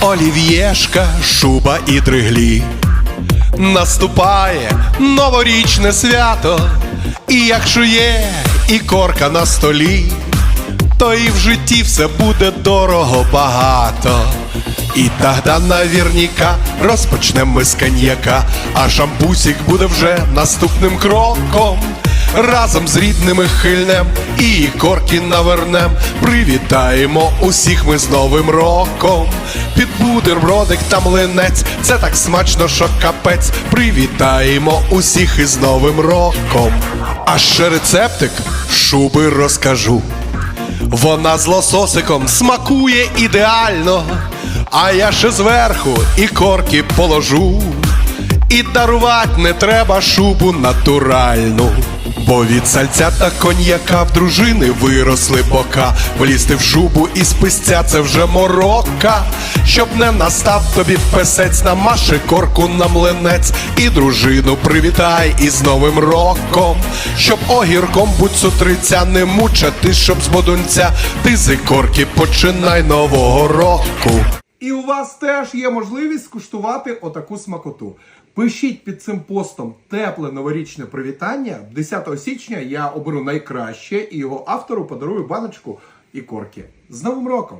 олів'єшка, шуба і дриглі. Наступає новорічне свято, і якщо є і корка на столі, то і в житті все буде дорого багато. І тогда наверняка розпочнем ми з коньяка, а шампусик буде вже наступним кроком. Разом з рідними хильнем і корки навернем. Привітаємо усіх ми з Новим роком. Під бутербродик та млинець, це так смачно, що капець. Привітаємо усіх із Новим роком. А ще рецептик шуби розкажу. Вона з лососиком смакує ідеально, а я ще зверху і корки положу. І дарувати не треба шубу натуральну. Бо від сальця та коньяка в дружини виросли бока. Влізти в шубу і спистя це вже морока. Щоб не настав тобі песець, намаши корку на млинець і дружину привітай із Новим роком. Щоб огірком будь сутриця не мучати, щоб з бодунця ти з корки починай нового року. І у вас теж є можливість скуштувати отаку смакоту. Пишіть під цим постом тепле новорічне привітання. 10 січня я оберу найкраще і його автору подарую баночку і корки. З Новим роком!